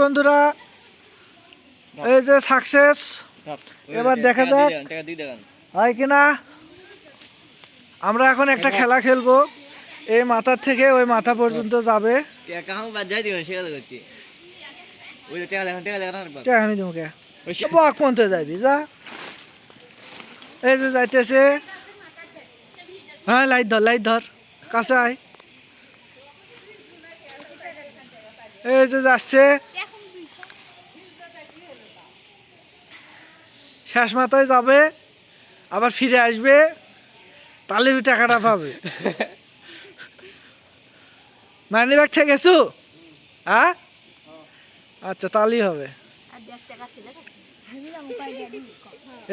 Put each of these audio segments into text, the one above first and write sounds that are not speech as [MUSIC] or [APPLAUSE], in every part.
বন্ধুরা এই যে সাকসেস এবার দেখা যাক। হয় কিনা আমরা এখন একটা খেলা খেলব। এই মাথার থেকে ওই মাথা পর্যন্ত যাবে। আমি তোমাকে বক যা। এই যে যাইতেছে। হ্যাঁ লাইট ধর লাইট ধর। কাছে আয়। এই যে যাচ্ছে। শেষ মাথায় যাবে আবার ফিরে আসবে তাহলে টাকাটা পাবে। [LAUGHS] মানি ব্যাগ থেকে গেছু? হ্যাঁ? আচ্ছা তাহলেই হবে।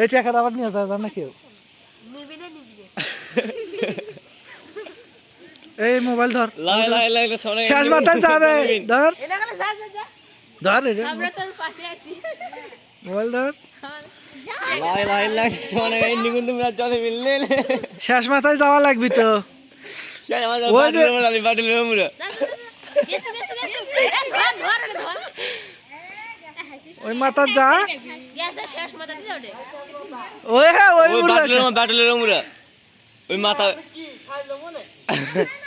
এই টাকাটা আবার নিয়ে যায় না কেউ [LAUGHS] এই মোবাইল ধর। লাই লাই লাই শেষ মাথায় যাবে। ধর। ধর এই যে, মোবাইল ধর। লাই লাই লাই শোনে এই নিগুন তোমরা চলে মিললে শেষ মাথায় যাওয়া লাগবি তো। আমার ওই মাথা যা। ওই হ্যাঁ ওই মধ্যে ওই মাথা [LAUGHS]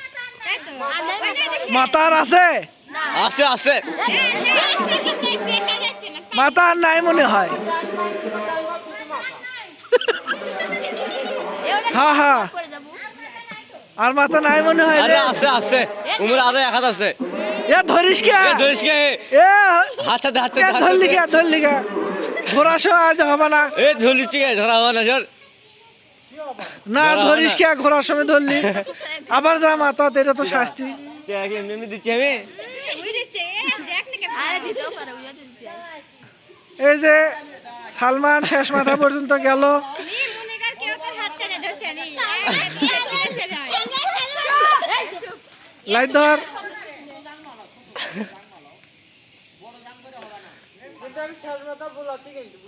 মাথার আছে? আছে আছে। আর নাই মনে হয়। হ্যাঁ হ্যাঁ করে আর মাথা নাই মনে হয় আরে আছে আছে। উমরা আরও এক হাত আছে। এ ধরিস কে? ধরিস কে? এ হাত হাত ধরলি কে ধরলি কে? সময় আজ হবে না। এ ধরিস কে? ধরা হবে না স্যার না ধরা ধরিস। কে ঘোরার সময় ধরলি? আবার যা মাথা এটা তো শাস্তি। এমনি এমনি দিচ্ছি আমি। ওই দিচ্ছে দেখ না কেন আরে দিতেও পারে ওই দিতে এই যে সালমান শেষ মাথা পর্যন্ত গেল। লাইট ধর।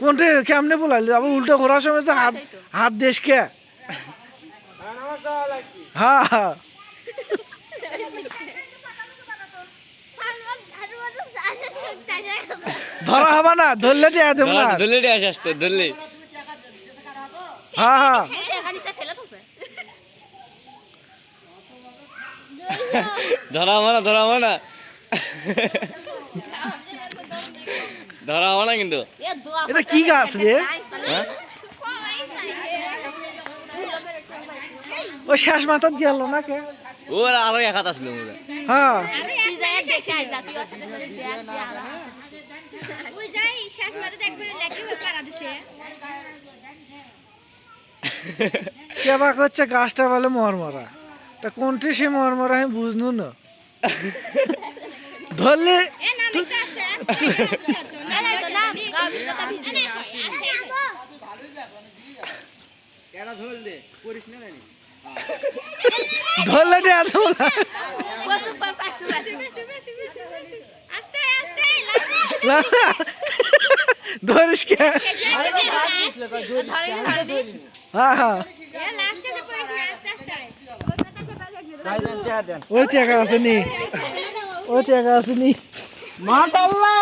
কোনটা? কেমনে বলাইলি আবার উল্টো ঘোরার সময় তো হাত হাত দেশ কে? হ্যাঁ [LAUGHS] হ্যাঁ ধরা হবে না ধরলে টিয়া দেবো না। ধরলে রে আসে আসতে ধরলে। হ্যাঁ হ্যাঁ ধরা হবে না ধরা হবে না। ধরা হবে না কিন্তু। এটা কি গাছ রে? হ্যাঁ? ও শেষ মাথার গেল না কে ওর আরও এক হাত আসলো মনে হ্যাঁ ওই যাই শেষ মাথাতে একবারে লেগে পারা দিছে কে বা করছে গাছটা বলে মরমরা তা কোনটি সে মরমরা আমি বুঝনু না ধরলে তো আছে না না না ধরলে টিয়া দেবো না। ধরিস কে? হ্যাঁ হ্যাঁ। ওই টাকা আছে নি। ওই টাকা আছে নি। মাশাআল্লাহ